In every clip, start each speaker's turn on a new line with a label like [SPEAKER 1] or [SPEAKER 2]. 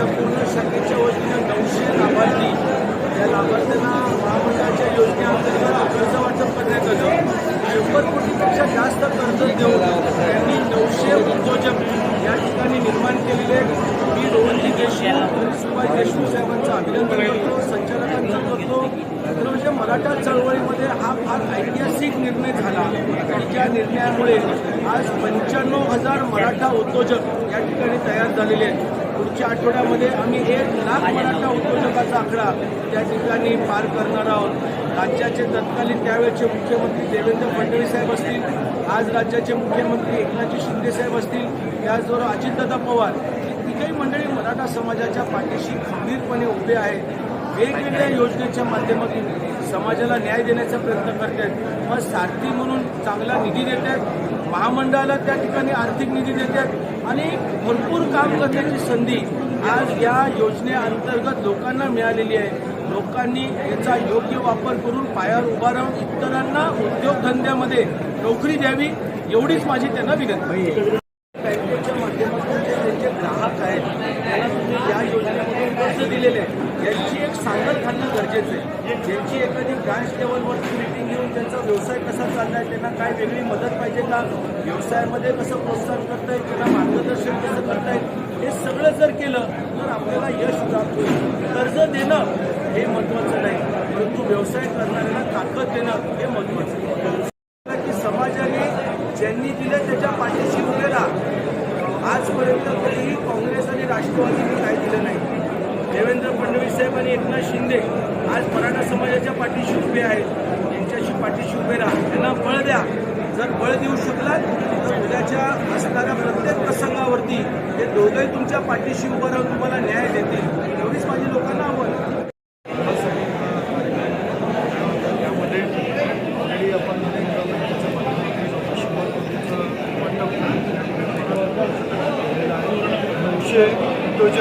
[SPEAKER 1] आमच्या पूर्ण शाखेच्या वतीनं नऊशे लाभार्थी या लाभार्थ्यांना महामंडळाच्या योजनेअंतर्गत कर्ज वाटप करण्यात आलं. शंभर कोटीपेक्षा जास्त कर्ज देऊन त्यांनी नऊशे उद्योजक या ठिकाणी निर्माण केलेले मी रोहनजी देशमुख सुभाष देशमुख साहेबांचं अभिनंदन करतो संचालकांचं करतो. म्हणजे मराठा चळवळीमध्ये हा फार ऐतिहासिक निर्णय झाला. आणि ज्या निर्णयामुळे आज पंच्याण्णव हजार मराठा उद्योजक या ठिकाणी तयार झालेले आहेत. पुढच्या आठवड्यामध्ये आम्ही एक लाख मराठा उद्योजकाचा आकडा त्या ठिकाणी पार करणार आहोत. राज्याचे तत्कालीन त्यावेळेचे मुख्यमंत्री देवेंद्र फडणवीस साहेब असतील आज राज्याचे मुख्यमंत्री एकनाथजी शिंदे साहेब असतील त्याचबरोबर अजितदादा पवार ही तिघही मंडळी मराठा समाजाच्या पाठीशी खंबीरपणे उभे आहेत. वेगवेगळ्या योजनेच्या माध्यमातून समाजाला न्याय देण्याचा प्रयत्न करतात मग सारथी म्हणून चांगला निधी देतात महामंडळाला त्या ठिकाणी आर्थिक निधी देतात आणि भरपूर काम करण्याची संधी आज या योजनेअंतर्गत लोकांना मिळालेली आहे. लोकांनी याचा योग्य वापर करून पायावर उभा राहून इतरांना उद्योगधंद्यामध्ये नोकरी द्यावी एवढीच माझी त्यांना विनंती. बँकेच्या माध्यमातून जे त्यांचे ग्राहक आहेत त्यांना तुम्ही या योजनेमधून कर्ज दिलेले आहे यांची गरजेचं आहे. ज्यांची एखादी ब्रांच लेवलवरची मिटिंग घेऊन त्यांचा व्यवसाय कसा चाललाय त्यांना काय वेगळी मदत पाहिजे का? व्यवसायामध्ये कसं प्रोत्साहन करता येईल त्यांना मार्गदर्शन कसं करता येईल हे सगळं जर केलं तर आपल्याला यश प्राप्त होईल. कर्ज देणं हे महत्त्वाचं नाही परंतु व्यवसाय करणाऱ्यांना ताकद देणं हे महत्त्वाचं आहे. की समाजाने ज्यांनी दिलं त्याच्या पाठीशी उभे राहा. आजपर्यंत तरीही काँग्रेस आणि राष्ट्रवादीने काय दिलं नाही देवेंद्र आणि एकनाथ शिंदे आज मराठा समाजाच्या पाठीशी उभे आहेत. यांच्याशी पाठीशी उभे राहा. त्यांना बळ द्या. जर बळ देऊ शकलात तर उद्याच्या असणाऱ्या प्रत्येक प्रसंगावरती हे दोघंही तुमच्या पाठीशी उभं राहून तुम्हाला न्याय देतील. एवढीच माझी लोकांना आवड.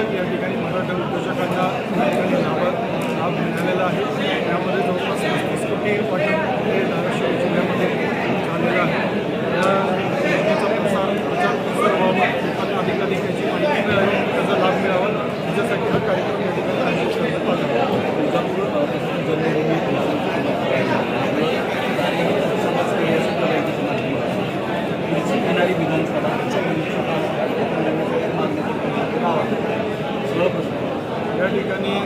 [SPEAKER 2] या ठिकाणी मराठा उद्योजकांना हे वाटप धाराशिव जिल्ह्यामध्ये झालेलं आहे. या योजनेचा प्रसार प्रचार प्रसार व्हावा याची माहिती मिळावी त्याचा लाभ मिळावा. याच्यासाठी हा कार्यक्रम या ठिकाणी आयोजित करण्यात आला. येणारी विधानसभा या ठिकाणी